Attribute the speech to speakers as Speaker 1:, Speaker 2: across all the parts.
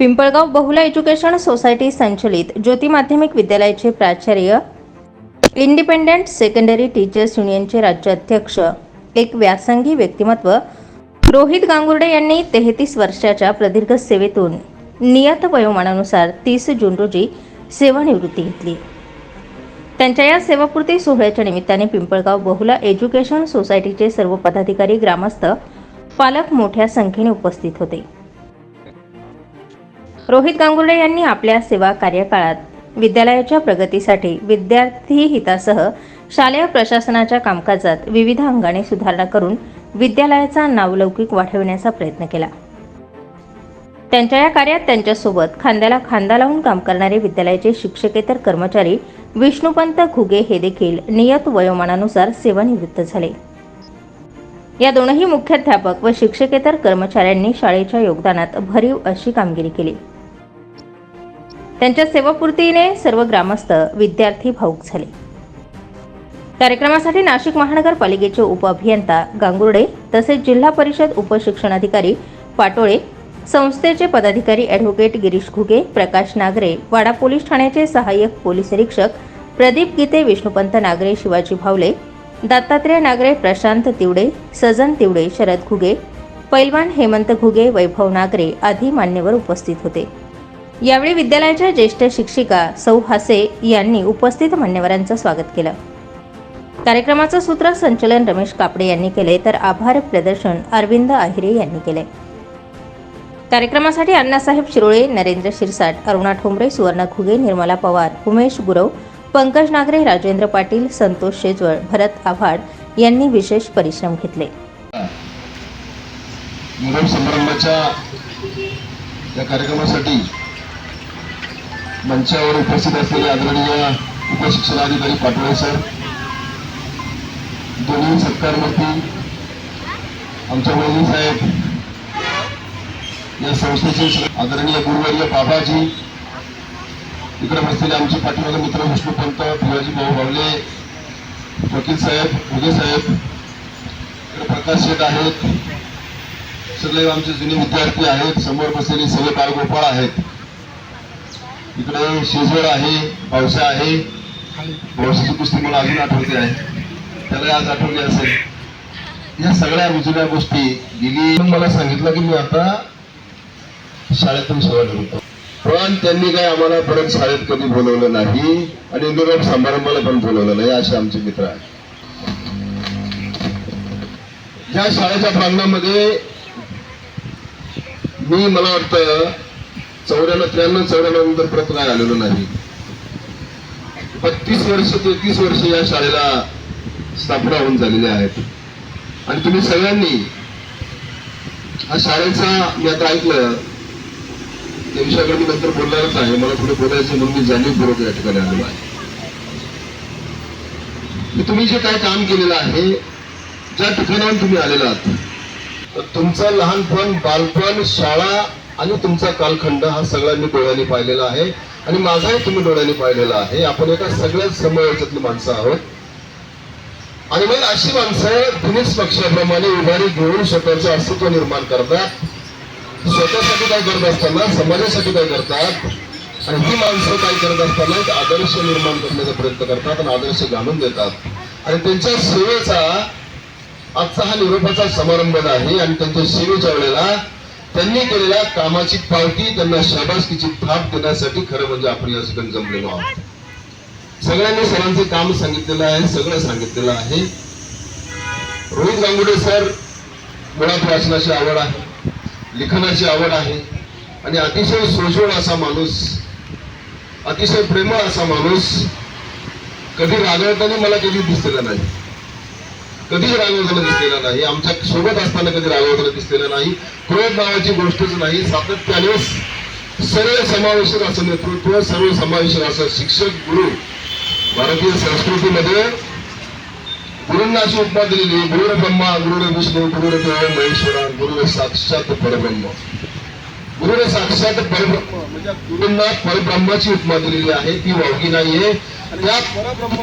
Speaker 1: पिंपळगाव बहुला education society संचलित ज्योती माध्यमिक विद्यालयाचे प्राचार्य इंडिपेंडंट सेकंडरी टीचर्स युनियनचे राज्याध्यक्ष एक व्यासंगी व्यक्तिमत्व रोहित गांगुर्डे यांनी तेहतीस वर्षाच्या प्रदीर्घ सेवेतून नियत वयोमानानुसार तीस जून रोजी सेवानिवृत्ती घेतली. त्यांच्या या सेवापूर्ती सोहळ्याच्या निमित्ताने पिंपळगाव बहुला एज्युकेशन सोसायटीचे सर्व पदाधिकारी ग्रामस्थ पालक मोठ्या संख्येने उपस्थित होते. रोहित गांगुर्डे यांनी आपल्या सेवा कार्यकाळात विद्यालयाच्या प्रगतीसाठी विद्यार्थी हितासह शालेय प्रशासनाच्या कामकाजात विविध अंगाने सुधारणा करून विद्यालयाचा नावलौकिक वाढविण्याचा प्रयत्न केला. त्यांच्या या कार्यात त्यांच्यासोबत खांद्याला खांदा लावून काम करणारे विद्यालयाचे शिक्षकेतर कर्मचारी विष्णुपंत घुगे हे देखील नियत वयोमानानुसार सेवानिवृत्त झाले. या दोनही मुख्याध्यापक व शिक्षकेतर कर्मचाऱ्यांनी शाळेच्या योगदानात भरीव अशी कामगिरी केली. त्यांच्या सेवापूर्तीने सर्व ग्रामस्थ विद्यार्थी भाऊक झाले. कार्यक्रमासाठी नाशिक महानगरपालिकेचे उपअभियंता गांगुर्डे तसेच जिल्हा परिषद उपशिक्षणाधिकारी पाटोळे संस्थेचे पदाधिकारी ॲडव्होकेट गिरीश घुगे प्रकाश नागरे वाडा पोलीस ठाण्याचे सहाय्यक पोलीस निरीक्षक प्रदीप गीते विष्णुपंत नागरे शिवाजी भावले दत्तात्रय नागरे प्रशांत तिवडे सजन तिवडे शरद घुगे पैलवान हेमंत घुगे वैभव नागरे आदी मान्यवर उपस्थित होते. यावेळी विद्यालयाच्या ज्येष्ठ शिक्षिका सौ हासे यांनी उपस्थित मान्यवरांचं स्वागत केलं. कार्यक्रमाचं सूत्रसंचलन रमेश कापडे यांनी केले तर आभार प्रदर्शन अरविंद आहिरे यांनी केले. कार्यक्रमासाठी अण्णासाहेब शिरोळे नरेंद्र शिरसाट अरुणा ठोंबरे सुवर्ण घुगे निर्मला पवार उमेश गुरव पंकज नागरे राजेंद्र पाटील संतोष शेजवळ भरत आव्हाड यांनी विशेष परिश्रम घेतले.
Speaker 2: समारंभाच्या या कार्यक्रमासाठी मंचावर उपस्थित असलेले आदरणीय उपशिक्षणाधिकारी पाटोळे सर दोन्ही सत्कारमूर्ती आमच्या वैली साहेब या संस्थेचे आदरणीय गुरुवर्य बाबाजी इकडे बसलेले आमचे पाठीमागे मित्र विष्णुपंत भिवाजी भाऊ भावले वकील साहेब उदय साहेब इकडे प्रकाश शेठ आहेत. सगळे आमचे जुने विद्यार्थी आहेत. समोर बसलेले सगळे बाळगोपाळ आहेत. इकडे शिजवड आहे पावसा आहे. पावसाची कुस्ती मला अजून आठवते आहे. त्याला आज आठवली असेल. या सगळ्या जुन्या गोष्टी गेली. मला सांगितलं की मी आता शाळेतून सेवा होतो पण त्यांनी काय आम्हाला परत शाळेत कधी बोलवलं नाही आणि निरोप समारंभाला पण बोलवलं नाही असे आमचे मित्र आहेत. या शाळेच्या प्रांगणामध्ये मी मला वाटतं चौऱ्याण्णव त्र्याण्णव चौऱ्याण्णव नंतर परत काय आलेलो नाही. बत्तीस वर्ष तेहतीस वर्ष या शाळेला स्थापना होऊन झालेल्या आहेत. आणि तुम्ही सगळ्यांनी हा शाळेचा मी आता ऐकलं त्या विषयाकडे मी नंतर बोलणारच आहे. मला पुढे बोलायचं म्हणून मी जाणीवपूर्वक या ठिकाणी आलेलो आहे. तुम्ही जे काय काम केलेलं आहे ज्या ठिकाणाहून तुम्ही आलेला आहात तर तुमचं लहानपण बालपण शाळा आणि तुमचा कालखंड हा सगळा मी डोळ्यांनी पाहिलेला आहे. आणि माझाही तुम्ही डोळ्यांनी पाहिलेला आहे. आपण एका सगळ्याच समयाच्यातली माणसं आहोत. आणि मग अशी माणसं फिनिक्स पक्षाप्रमाणे उभारी घेऊन स्वतःचं अस्तित्व निर्माण करतात. स्वतःसाठी काय करत असताना समाजासाठी काय करतात? आणि ही माणसं काय करत असताना एक आदर्श निर्माण करण्याचा प्रयत्न करतात आणि आदर्श घालून देतात आणि त्यांच्या सेवेचा आजचा हा निरोपाचा समारंभ आहे आणि त्यांच्या सेवेच्या वेळेला त्यांनी केलेल्या कामाची पावती त्यांना शाबासकीची थाप देण्यासाठी खरं म्हणजे आपण या ठिकाणी जमलेलो आहोत. सगळ्यांनी सरांचे काम सांगितलेलं आहे सगळं सांगितलेलं आहे. रोहित गांगुडे सर मुळात वाचनाची आवड आहे लिखाणाची आवड आहे. आणि अतिशय सोजवळ असा माणूस अतिशय प्रेमळ असा माणूस कधी रागवताना मला कधी दिसलेला नाही. कधीच रागवताना दिसलेला नाही. आमच्यासोबत असताना कधी रागवताना दिसलेला नाही. क्रोध नावाची गोष्टच नाही. सातत्याने सर्व समावेशक असं नेतृत्व सर्व समावेशक असं शिक्षक गुरु. भारतीय संस्कृतीमध्ये गुरूंना अशी उपमा दिलेली गुरुर ब्रह्मा गुरुर विष्णू गुरुर देव महेश्वरा गुरुर साक्षात परब्रह्म. गुरुर साक्षात परब्रह्म. म्हणजे गुरूंना परब्रह्माची उपमा दिलेली आहे. ती वावगी नाहीये. आणि त्या परब्रह्म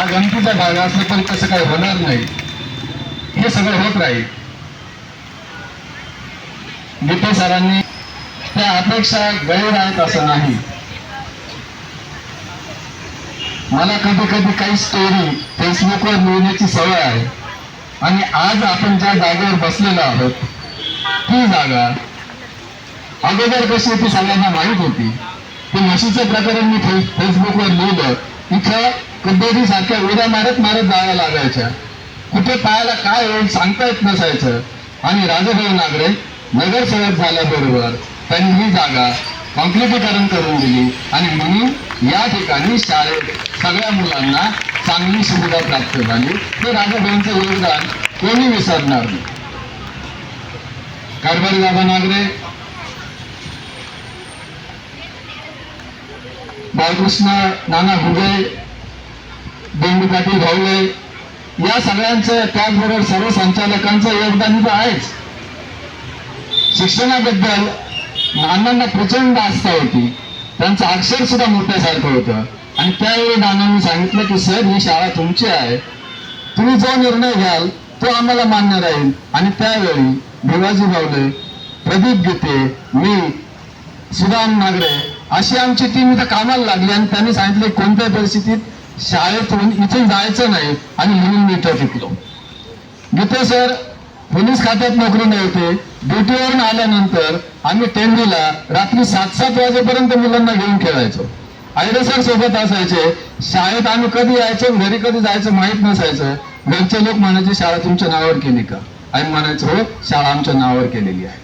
Speaker 3: हा गमतीचा भाग असला तरी तसं काय होणार नाही. हे सगळं होत राहील. गीते सरांनी त्या अपेक्षा गैर आहेत असं नाही. मला कधी कधी काही स्टोरी फेसबुकवर लिहिण्याची सवय आहे. आणि आज आपण ज्या जागेवर बसलेलो आहोत ती जागा अगोदर कशी ती सगळ्यांना माहीत होती. ते म्हशीचं प्रकरण मी फेसबुकवर लिहिलं. इथं कबड्डी सारख्या उड्या मारत मारत जाव्या लागायच्या. कुठे पायाला काय होईल सांगता येत नसायचं. आणि राजभाऊ नागरे नगरसेवक झाल्याबरोबर त्यांनी ही जागा कॉम्प्लिटीकरण करून दिली. आणि म्हणून या ठिकाणी शाळेत सगळ्या मुलांना चांगली सुविधा प्राप्त झाली. हे राजभाऊंचं योगदान कोणी विसरणार नाही. कारभारी दादा नागरे बाळकृष्ण नाना हृदय बेंडू पाटील भाऊले या सगळ्यांचं त्याचबरोबर सर्व संचालकांचं योगदान तर आहेच. शिक्षणाबद्दल नानांना प्रचंड आस्था होती. त्यांचं अक्षर सुद्धा मोठ्यासारखं होतं. आणि त्यावेळी नानांनी सांगितलं की सर ही शाळा तुमची आहे. तुम्ही जो निर्णय घ्याल तो आम्हाला मान्य राहील. आणि त्यावेळी भिवाजी भावले प्रदीप गीते मी सुदाम नागरे अशी आमची टीम इथं कामाला लागली. आणि त्यांनी सांगितले कोणत्याही परिस्थितीत शाळेतून इथून जायचं नाही आणि म्हणून मी इथं टिकलो गीते सर पोलीस खात्यात नोकरी नव्हते ड्युटीवरून आल्यानंतर आम्ही टेंडीला रात्री सात सात वाजेपर्यंत मुलांना घेऊन खेळायचो. आयडे सर सोबत असायचे शाळेत आम्ही कधी यायचो घरी कधी जायचं माहीत नसायचं. घरचे लोक म्हणायचे शाळा तुमच्या नावावर केली का? आम्ही म्हणायचो हो शाळा आमच्या नावावर केलेली आहे.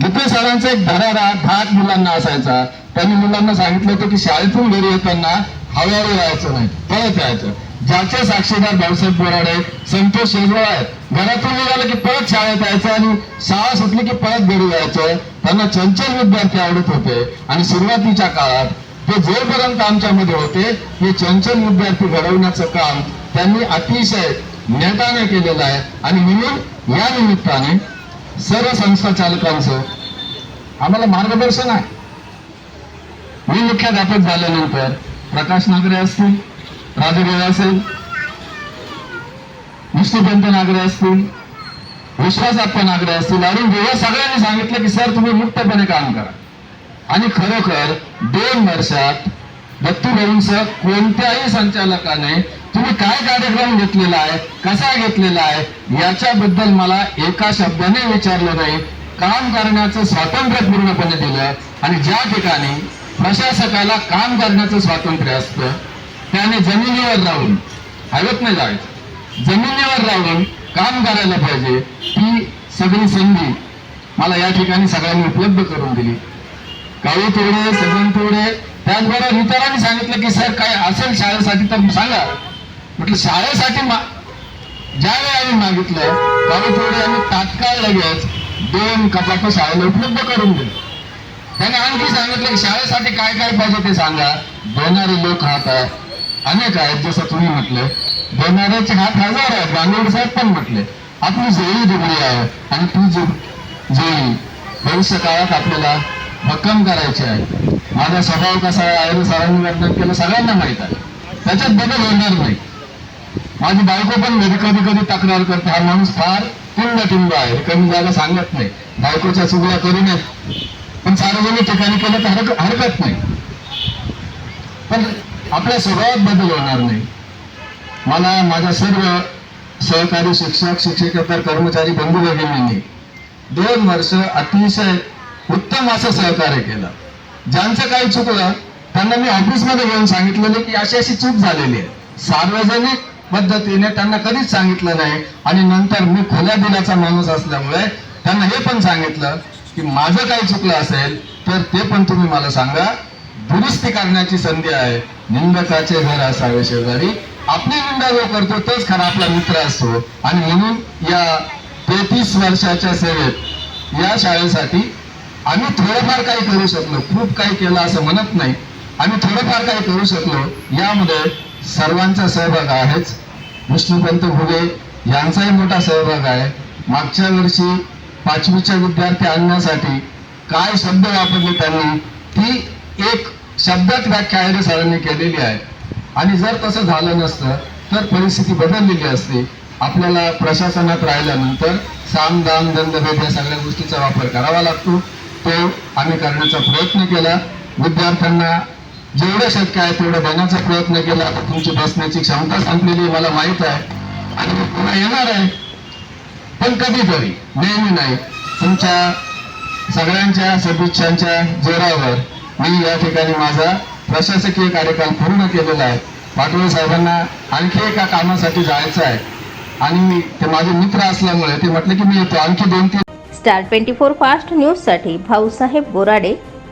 Speaker 3: गीते सरांचा एक धरारा धाक मुलांना असायचा. त्यांनी मुलांना सांगितलं होतं की शाळेतून घरी येताना हव्यावर यायचं नाही. पळत यायचं ज्याचे साक्षीदार भाऊसाहेब बोराडे संतोष शेजवळ आहेत घरातून निघालं की परत शाळेत यायचं आणि शाळा सुटली की परत घरी यायचं त्यांना चंचल विद्यार्थी आवडत होते आणि सुरुवातीच्या काळात ते जोपर्यंत आमच्यामध्ये होते हे चंचल विद्यार्थी घडवण्याचं काम त्यांनी अतिशय नेटाने केलेलं आहे. आणि म्हणून या निमित्ताने सर्व संस्था चालकांचं आम्हाला मार्गदर्शन आहे. मी मुख्याध्यापक झाल्यानंतर प्रकाश नागरे असतील राजदेव असेल विष्णुपंत नागरे असतील विश्वासाप्पा नागरे असतील अरुण देव सगळ्यांनी सांगितलं की सर तुम्ही मुक्तपणे काम करा. आणि खरोखर दोन वर्षात दत्तूभाऊंसह कोणत्याही संचालकाने तुम्ही काय कार्यक्रम घेतलेला आहे कसा घेतलेला आहे याच्याबद्दल मला एका शब्दाने विचारलं नाही. काम करण्याचं स्वातंत्र्य पूर्णपणे दिलं आणि ज्या ठिकाणी प्रशासकाला काम करण्याचं स्वातंत्र्य असतं. त्याने जमिनीवर राहून हवेत नाही जायचं. जमिनीवर राहून काम करायला पाहिजे ही सगळी संधी मला या ठिकाणी सगळ्यांनी उपलब्ध करून दिली. काळू तोडे सगन तोडे. त्याचबरोबर इतरांनी सांगितलं की सर काय असेल शाळेसाठी तर सांगा. म्हटलं शाळेसाठी मा ज्यावेळी आम्ही मागितलं काळू तोडे आम्ही तात्काळ लगेच दोन कपाट शाळेला उपलब्ध करून दिले. त्याने आणखी सांगितलं की शाळेसाठी काय काय पाहिजे ते सांगा. देणारे लोक हात आहेत. अनेक आहेत जसं तुम्ही म्हटलं. देणाऱ्याचे हात हजार आहेत. गांगोड साहेब पण म्हटले. आपली जेळी दुबळी आहे आणि ती जो जेळी भविष्य काळात आपल्याला भक्कम करायची आहे. माझा स्वभाव कसा आहे सरांनी वर्णन केलं सगळ्यांना माहीत आहे. त्याच्यात बदल होणार नाही. माझी बायको पण घरी कधी कधी तक्रार करते. हा माणूस फार टिंब टिंब आहे कमी जागा सांगत नाही. बायकोच्या चुगल्या करू पण सार्वजनिक ठिकाणी केलं तर हरक- हरकत नाही. पण आपल्या स्वभावात बदल होणार नाही. मला माझ्या सर्व सहकारी शिक्षक शिक्षकेतर कर्मचारी बंधू भगिनींनी दोन वर्ष अतिशय उत्तम असं सहकार्य केलं. ज्यांचं काही चुकलं त्यांना मी ऑफिसमध्ये घेऊन सांगितलेलं की अशी अशी चूक झालेली आहे. सार्वजनिक पद्धतीने त्यांना कधीच सांगितलं नाही आणि नंतर मी खुल्या दिलाचा माणूस असल्यामुळे त्यांना हे पण सांगितलं की माझं काही चुकलं असेल तर ते पण तुम्ही मला सांगा. दुरुस्ती करण्याची संधी आहे. निंदकाचे घर असावे शेजारी. आपली निंदा जो करतो तोच खरा आपला मित्र असतो. आणि म्हणून या तेहतीस वर्षाच्या सेवेत या शाळेसाठी आम्ही थोडंफार काही करू शकलो. खूप काही केलं असं म्हणत नाही. आम्ही थोडंफार काही करू शकलो. यामध्ये सर्वांचा सहभाग आहेच. विष्णुपंत घुगे यांचाही मोठा सहभाग आहे. मागच्या वर्षी पाचवीच्या विद्यार्थी आणण्यासाठी काय शब्द वापरले त्यांनी ती एक शब्दात व्याख्या आयरे सरांनी केलेली आहे. आणि जर तसं झालं नसतं तर परिस्थिती बदललेली असते. आपल्याला प्रशासनात राहिल्यानंतर साम दाम दंडभेद या सगळ्या गोष्टीचा वापर करावा लागतो. तो आम्ही करण्याचा प्रयत्न केला. विद्यार्थ्यांना जेवढं शक्य आहे तेवढं देण्याचा प्रयत्न केला. तुमची बसण्याची क्षमता संपलेली मला माहीत आहे. आणि पुन्हा येणार आहे. पण कधीतरी नेहमी नाही. तुमच्या सगळ्यांच्या सदिच्छांच्या जोरावर मी या ठिकाणी माझा प्रशासकीय कार्यकाल पूर्ण केलेला आहे. पाटोळे साहेबांना आणखी एका कामासाठी जायचं आहे. आणि ते माझे मित्र असल्यामुळे ते म्हटले की मी येतो आणखी दोन तीन
Speaker 1: स्टार ट्वेंटी फोर फास्ट न्यूजसाठी भाऊसाहेब बोराडे